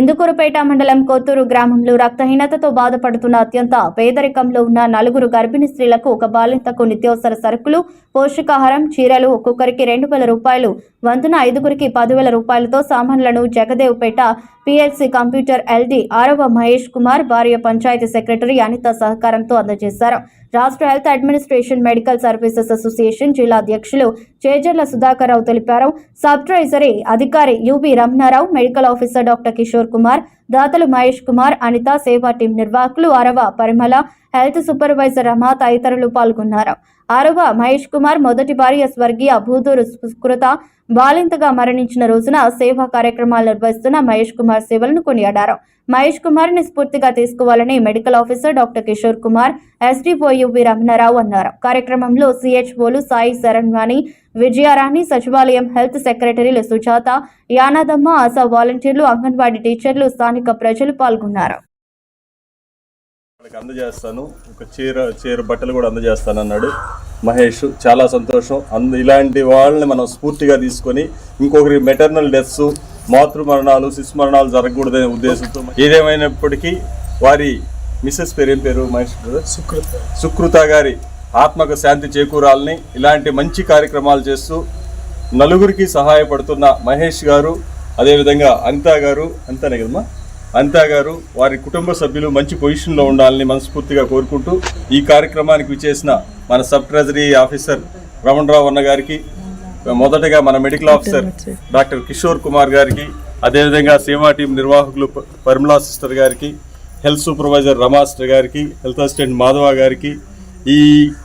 ఇందుకూరుపేట మండలం కొత్తూరు గ్రామంలో రక్తహీనతతో బాధపడుతున్న అత్యంత పేదరికంలో ఉన్న నలుగురు గర్భిణీ స్త్రీలకు ఒక బాలింతకు నిత్యావసర సరుకులు పోషకాహారం చీరలు ఒక్కొక్కరికి రెండు వేల రూపాయలు వంతున ఐదుగురికి పదివేల రూపాయలతో సామాన్లను జగదేవ్పేట పిఎల్సి కంప్యూటర్ ఎల్డి ఆరవ మహేష్ కుమార్ భార్య పంచాయతీ సెక్రటరీ అనిత సహకారంతో అందజేశారు. రాష్ట్ర health administration medical services association జిల్లా అధ్యక్షులు చేజర్ల సుధాకర్ రావు తెలిపారు. సబ్ ట్రెజరీ అధికారి U V Ramanarao medical officer doctor Kishore Kumar దాతలు మహేష్ కుమార్ అనిత సేవా టీం నిర్వాహకులు అరవ పరిమళ హెల్త్ సూపర్వైజర్ రమ తదితరులు పాల్గొన్నారు. ఆరవ మహేష్ కుమార్ మొదటి భార్య స్వర్గీయ భూదూరు సుస్కృత బాలింతగా మరణించిన రోజున సేవా కార్యక్రమాలు నిర్వహిస్తున్న మహేష్ కుమార్ సేవలను కొనియాడారు. మహేష్ కుమార్ని స్ఫూర్తిగా తీసుకోవాలని medical officer doctor Kishore Kumar ఎస్డిపోయువి Ramanarao అన్నారు. కార్యక్రమంలో సిహెచ్ఓలు సాయి శరణ్వాణి విజయారాణి సచివాలయం హెల్త్ సెక్రటరీలు సుజాత యానాదమ్మ ఆశా వాలంటీర్లు అంగన్వాడీ టీచర్లు స్థానిక ప్రజలు పాల్గొన్నారు. వాళ్ళకి అందజేస్తాను. ఒక చీర చీర బట్టలు కూడా అందజేస్తాను అన్నాడు. మహేష్ చాలా సంతోషం. అందు ఇలాంటి వాళ్ళని మనం స్ఫూర్తిగా తీసుకొని ఇంకొకరి మెటర్నల్ డెత్స్ మాతృ మరణాలు శిశు మరణాలు జరగకూడదనే ఉద్దేశంతో ఏదేమైనప్పటికీ వారి మిస్సెస్ పేరు ఏం పేరు మహేష్? సుకృత. సుకృత గారి ఆత్మకు శాంతి చేకూరాలని ఇలాంటి మంచి కార్యక్రమాలు చేస్తూ నలుగురికి సహాయపడుతున్న మహేష్ గారు అదేవిధంగా అనితా గారు అంతేనే కదమ్మా? అనితా గారు వారి కుటుంబ సభ్యులు మంచి పొజిషన్లో ఉండాలని మనస్ఫూర్తిగా కోరుకుంటూ ఈ కార్యక్రమానికి విచేసిన మన సబ్ ట్రెజరీ ఆఫీసర్ రమణరావు అన్న గారికి మొదటగా మన medical officer doctor Kishore Kumar గారికి అదేవిధంగా సేవా టీం నిర్వాహకులు పరిమళా సిస్టర్ గారికి హెల్త్ సూపర్వైజర్ రమాస్టర్ గారికి హెల్త్ అసిస్టెంట్ మాధవ గారికి ఈ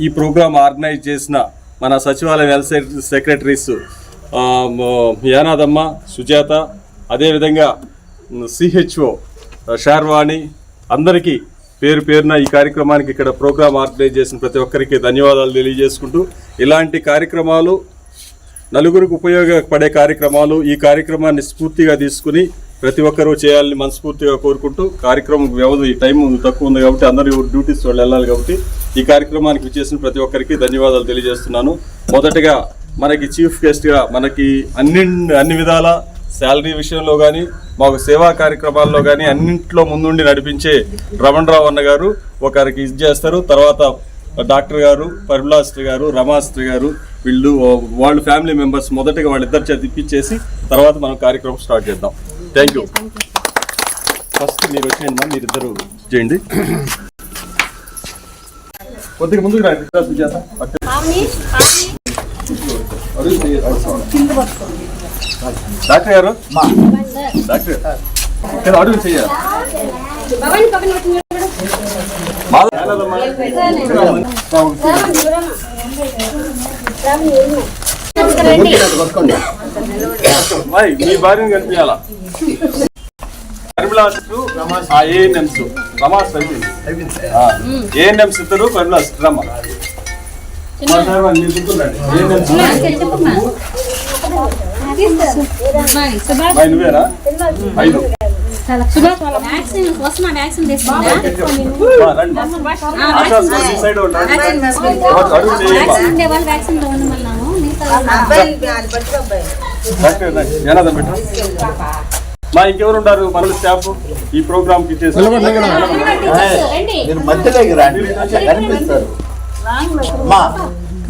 ఈ ప్రోగ్రాం ఆర్గనైజ్ చేసిన మన సచివాలయం హెల్త్ సెక్రటరీస్ యానాదమ్మ సుజాత అదేవిధంగా సిహెచ్ఓ షార్వాణి అందరికీ పేరు పేరున ఈ కార్యక్రమానికి ఇక్కడ ప్రోగ్రామ్ ఆర్గనైజ్ చేసిన ప్రతి ఒక్కరికి ధన్యవాదాలు తెలియజేసుకుంటూ ఇలాంటి కార్యక్రమాలు నలుగురికి ఉపయోగపడే కార్యక్రమాలు ఈ కార్యక్రమాన్ని స్ఫూర్తిగా తీసుకుని ప్రతి ఒక్కరూ చేయాలని మనస్ఫూర్తిగా కోరుకుంటూ కార్యక్రమం వ్యవధి ఈ టైం తక్కువ ఉంది కాబట్టి అందరూ డ్యూటీస్ వాళ్ళు వెళ్ళాలి కాబట్టి ఈ కార్యక్రమానికి విచ్చేసిన ప్రతి ఒక్కరికి ధన్యవాదాలు తెలియజేస్తున్నాను. మొదటగా మనకి చీఫ్ గెస్ట్గా మనకి అన్ని అన్ని విధాల శాలరీ విషయంలో కానీ మాకు సేవా కార్యక్రమాల్లో కానీ అన్నింట్లో ముందుండి నడిపించే రమణరావు అన్న గారు ఒకరికి ఇది చేస్తారు. తర్వాత డాక్టర్ గారు పరిమళాస్త్రి గారు రమాస్త్రి గారు వీళ్ళు వాళ్ళ ఫ్యామిలీ మెంబర్స్ మొదటగా వాళ్ళిద్దరు చేత ఇప్పించేసి తర్వాత మనం కార్యక్రమం స్టార్ట్ చేద్దాం. థ్యాంక్ యూ ఫస్ట్ మీరు వచ్చేయండి మీరు ఇద్దరు చేయండి. కొద్దిగా ముందుకు రండి. ఇద్దరు డాక్టర్ గారు? డాక్టర్ ఇక్కడ అడుగు చెయ్యాలి మీ భార్యను కనిపించాలా? పరిమళాస్ ఏఎన్ఎంస్ రమాస్ ఏఎన్ఎంస్ ఇద్దరు పరిమళాస్ రమ్మ మా సార్ వాళ్ళు మీరు కూర్చోండి. ANMs. మా సైడ్ మా ఇంకెవరు ఉంటారు మన స్టాఫ్ ఈ ప్రోగ్రామ్కి చేసి మధ్యలోకి కనిపిస్తారు